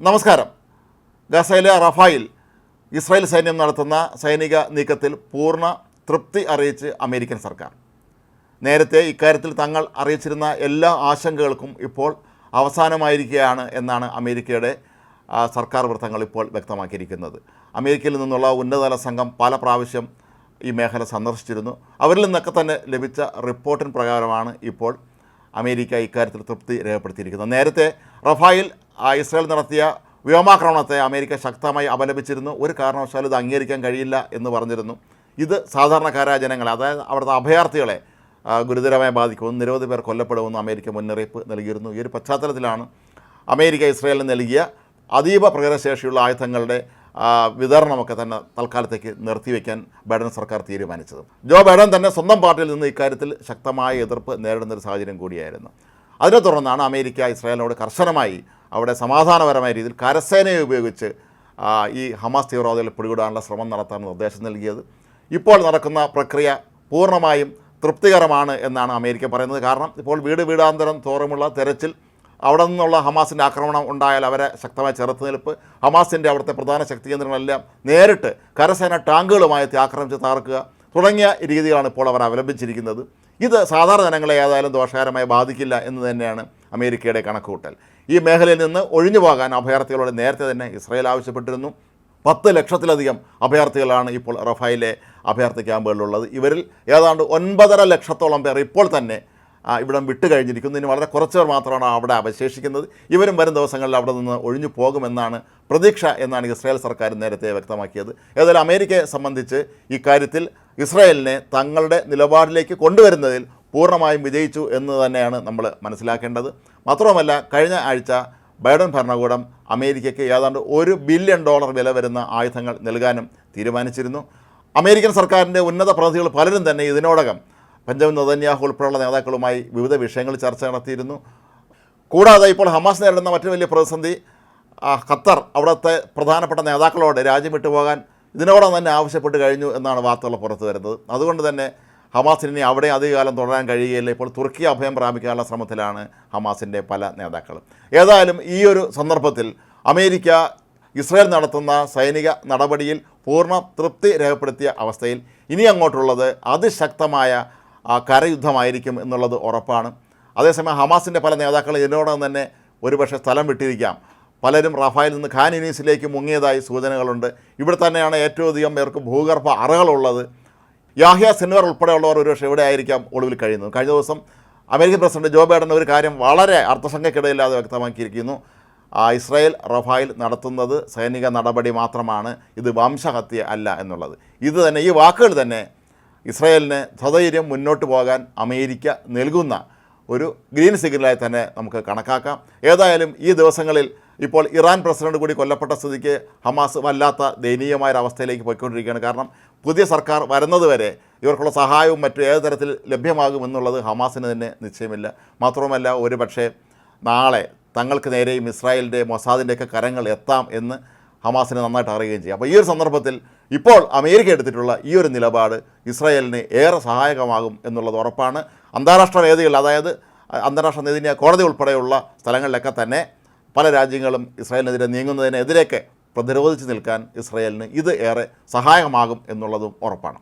നമസ്കാരം. ഗസയിലെ റഫായിൽ ഇസ്രായേൽ സൈന്യം നടത്തുന്ന സൈനിക നീക്കത്തിൽ പൂർണ തൃപ്തി അറിയിച്ച് അമേരിക്കൻ സർക്കാർ. നേരത്തെ ഇക്കാര്യത്തിൽ തങ്ങൾ അറിയിച്ചിരുന്ന എല്ലാ ആശങ്കകൾക്കും ഇപ്പോൾ അവസാനമായിരിക്കുകയാണ് എന്നാണ് അമേരിക്കയുടെ സർക്കാർ വൃത്തങ്ങൾ ഇപ്പോൾ വ്യക്തമാക്കിയിരിക്കുന്നത്. അമേരിക്കയിൽ നിന്നുള്ള ഉന്നതതല സംഘം പല പ്രാവശ്യം ഈ മേഖല സന്ദർശിച്ചിരുന്നു. അവരിൽ നിന്നൊക്കെ തന്നെ ലഭിച്ച റിപ്പോർട്ടിന് പ്രകാരമാണ് ഇപ്പോൾ അമേരിക്ക ഇക്കാര്യത്തിൽ തൃപ്തി രേഖപ്പെടുത്തിയിരിക്കുന്നത്. നേരത്തെ റഫായിൽ ആ, ഇസ്രായേൽ നടത്തിയ വ്യോമാക്രമണത്തെ അമേരിക്ക ശക്തമായി അപലപിച്ചിരുന്നു. ഒരു കാരണവശാലും ഇത് അംഗീകരിക്കാൻ കഴിയില്ല എന്ന് പറഞ്ഞിരുന്നു. ഇത് സാധാരണക്കാരായ ജനങ്ങളെ അതായത് അവിടുത്തെ അഭയാർത്ഥികളെ ഗുരുതരമായി ബാധിക്കുമെന്നും നിരവധി പേർ കൊല്ലപ്പെടുമെന്നും അമേരിക്ക മുന്നറിയിപ്പ് നൽകിയിരുന്നു. ഈ ഒരു പശ്ചാത്തലത്തിലാണ് അമേരിക്ക ഇസ്രായേലിന് നൽകിയ അതീവ പ്രകടശേഷിയുള്ള ആയുധങ്ങളുടെ വിതരണമൊക്കെ തന്നെ തൽക്കാലത്തേക്ക് നിർത്തിവെക്കാൻ ബൈഡൻ സർക്കാർ തീരുമാനിച്ചത്. ജോ ബൈഡൻ തന്നെ സ്വന്തം പാർട്ടിയിൽ നിന്ന് ഇക്കാര്യത്തിൽ ശക്തമായ എതിർപ്പ് നേരിടുന്ന ഒരു സാഹചര്യം കൂടിയായിരുന്നു. അതിനെ തുടർന്നാണ് അമേരിക്ക ഇസ്രായേലിനോട് കർശനമായി അവിടെ സമാധാനപരമായ രീതിയിൽ കരസേനയെ ഉപയോഗിച്ച് ഈ ഹമാസ് തീവ്രവാദികളെ പിടികൂടാനുള്ള ശ്രമം നടത്താൻ നിർദ്ദേശം നൽകിയത്. ഇപ്പോൾ നടക്കുന്ന പ്രക്രിയ പൂർണമായും തൃപ്തികരമാണ് എന്നാണ് അമേരിക്ക പറയുന്നത്. കാരണം ഇപ്പോൾ വീട് വീടാന്തരം തോറുമുള്ള തെരച്ചിൽ അവിടെ നിന്നുള്ള ഹമാസിന്റെ ആക്രമണം ഉണ്ടായാൽ അവരെ ശക്തമായ ചെറുത്തുനിൽപ്പ് ഹമാസിന്റെ അവിടുത്തെ പ്രധാന ശക്തി കേന്ദ്രങ്ങളെല്ലാം നേരിട്ട് കരസേന ടാങ്കുകളുമായി ആക്രമിച്ച് തകർക്കുക തുടങ്ങിയ രീതികളാണ് ഇപ്പോൾ അവർ അവലംബിച്ചിരിക്കുന്നത്. ഇത് സാധാരണ ജനങ്ങളെ ഏതായാലും ദോഷകരമായി ബാധിക്കില്ല എന്ന് തന്നെയാണ് അമേരിക്കയുടെ കണക്കുകൂട്ടൽ. ഈ മേഖലയിൽ നിന്ന് ഒഴിഞ്ഞു പോകാൻ അഭയാർത്ഥികളോട് നേരത്തെ തന്നെ ഇസ്രായേൽ ആവശ്യപ്പെട്ടിരുന്നു. പത്ത് ലക്ഷത്തിലധികം അഭയാർത്ഥികളാണ് ഇപ്പോൾ റഫായിലെ അഭയാർത്ഥി ക്യാമ്പുകളിലുള്ളത്. ഇവരിൽ ഏതാണ്ട് ഒൻപതര ലക്ഷത്തോളം പേർ ഇപ്പോൾ തന്നെ ഇവിടം വിട്ടു കഴിഞ്ഞിരിക്കുന്നു. ഇനി വളരെ കുറച്ച് മാത്രമാണ് അവിടെ അവശേഷിക്കുന്നത്. ഇവരും വരും ദിവസങ്ങളിൽ അവിടെ നിന്ന് ഒഴിഞ്ഞു പോകുമെന്നാണ് പ്രതീക്ഷ എന്നാണ് ഇസ്രായേൽ സർക്കാർ നേരത്തെ വ്യക്തമാക്കിയത്. ഏതായാലും അമേരിക്കയെ സംബന്ധിച്ച് ഇക്കാര്യത്തിൽ ഇസ്രായേലിനെ തങ്ങളുടെ നിലപാടിലേക്ക് കൊണ്ടുവരുന്നതിൽ പൂർണമായും വിജയിച്ചു എന്ന് തന്നെയാണ് നമ്മൾ മനസ്സിലാക്കേണ്ടത്. മാത്രവുമല്ല കഴിഞ്ഞ ആഴ്ച ബൈഡൻ ഭരണകൂടം അമേരിക്കയ്ക്ക് ഏതാണ്ട് ഒരു ബില്യൺ ഡോളർ വില വരുന്ന ആയുധങ്ങൾ നൽകാനും തീരുമാനിച്ചിരുന്നു. അമേരിക്കൻ സർക്കാരിന്റെ ഉന്നത പ്രതിനിധികൾ പലരും തന്നെ ഇതിനോടകം പഞ്ചാബ് നദന്യാഹു ഉൾപ്പെടെയുള്ള നേതാക്കളുമായി വിവിധ വിഷയങ്ങൾ ചർച്ച നടത്തിയിരുന്നു. കൂടാതെ ഇപ്പോൾ ഹമാസ് നേരിടുന്ന മറ്റൊരു വലിയ പ്രതിസന്ധി ഖത്തർ അവിടുത്തെ പ്രധാനപ്പെട്ട നേതാക്കളോട് രാജ്യം വിട്ടുപോകാൻ ഇതിനോടകം തന്നെ ആവശ്യപ്പെട്ട് കഴിഞ്ഞു എന്നാണ് വാർത്തകൾ പുറത്തു വരുന്നത് അതുകൊണ്ട് തന്നെ ഹമാസിന് അവിടെ അധികകാലം തുടരാൻ കഴിയുകയില്ല. ഇപ്പോൾ തുർക്കി അഭയം പ്രാപിക്കാനുള്ള ശ്രമത്തിലാണ് ഹമാസിന്റെ പല നേതാക്കളും. ഏതായാലും ഈ ഒരു സന്ദർഭത്തിൽ അമേരിക്ക ഇസ്രായേൽ നടത്തുന്ന സൈനിക നടപടിയിൽ പൂർണ തൃപ്തി രേഖപ്പെടുത്തിയ അവസ്ഥയിൽ ഇനി അങ്ങോട്ടുള്ളത് അതിശക്തമായ കരയുദ്ധമായിരിക്കും എന്നുള്ളത് ഉറപ്പാണ്. അതേസമയം ഹമാസിന്റെ പല നേതാക്കൾ ഇതിനോടകം തന്നെ ഒരുപക്ഷെ സ്ഥലം വിട്ടിരിക്കാം. പലരും റഫായിൽ നിന്ന് ഖാൻ ഇനീസിലേക്ക് മുങ്ങിയതായി സൂചനകളുണ്ട്. ഇവിടെ തന്നെയാണ് ഏറ്റവും അധികം പേർക്ക് ഭൂഗർഭ അറകളുള്ളത്. യാഹ്യ സിൻവർ ഉൾപ്പെടെയുള്ളവർ ഒരുപക്ഷെ ഇവിടെ ആയിരിക്കാം ഒളിവിൽ കഴിയുന്നത്. കഴിഞ്ഞ ദിവസം അമേരിക്കൻ പ്രസിഡന്റ് ജോ ബൈഡൻ ഒരു കാര്യം വളരെ അർത്ഥസംഖ്യക്കിടയില്ലാതെ വ്യക്തമാക്കിയിരിക്കുന്നു. ഇസ്രായേൽ റഫായിൽ നടത്തുന്നത് സൈനിക നടപടി മാത്രമാണ് ഇത് വംശഹത്യ അല്ല എന്നുള്ളത്. ഇത് തന്നെ ഈ വാക്കുകൾ തന്നെ ഇസ്രായേലിന് സധൈര്യം മുന്നോട്ട് പോകാൻ അമേരിക്ക നൽകുന്ന ഒരു ഗ്രീൻ സിഗ്നലായി തന്നെ നമുക്ക് കണക്കാക്കാം. ഏതായാലും ഈ ദിവസങ്ങളിൽ ഇപ്പോൾ ഇറാൻ പ്രസിഡന്റ് കൂടി കൊല്ലപ്പെട്ട സ്ഥിതിക്ക് ഹമാസ് വല്ലാത്ത ദയനീയമായ അവസ്ഥയിലേക്ക് പോയിക്കൊണ്ടിരിക്കുകയാണ്. കാരണം പുതിയ സർക്കാർ വരുന്നതുവരെ ഇവർക്കുള്ള സഹായവും മറ്റു ഏത് തരത്തിൽ ലഭ്യമാകുമെന്നുള്ളത് ഹമാസിന് തന്നെ നിശ്ചയമില്ല. മാത്രവുമല്ല ഒരു പക്ഷേ നാളെ തങ്ങൾക്ക് നേരെയും ഇസ്രായേലിന്റെ മൊസാദിന്റെയൊക്കെ കരങ്ങൾ എത്താം എന്ന് ഹമാസിനെ നന്നായിട്ട് അറിയുകയും ചെയ്യും. അപ്പോൾ ഈ ഒരു സന്ദർഭത്തിൽ ഇപ്പോൾ അമേരിക്ക എടുത്തിട്ടുള്ള ഈ ഒരു നിലപാട് ഇസ്രായേലിന് ഏറെ സഹായകമാകും എന്നുള്ളത് ഉറപ്പാണ്. അന്താരാഷ്ട്ര വേദികൾ അതായത് അന്താരാഷ്ട്ര നീതിന്യായ കോടതി ഉൾപ്പെടെയുള്ള സ്ഥലങ്ങളിലൊക്കെ തന്നെ പല രാജ്യങ്ങളും ഇസ്രായേലിനെതിരെ നീങ്ങുന്നതിനെതിരെയൊക്കെ പ്രതിരോധിച്ച് നിൽക്കാൻ ഇസ്രായേലിന് ഇത് ഏറെ സഹായകമാകും എന്നുള്ളതും ഉറപ്പാണ്.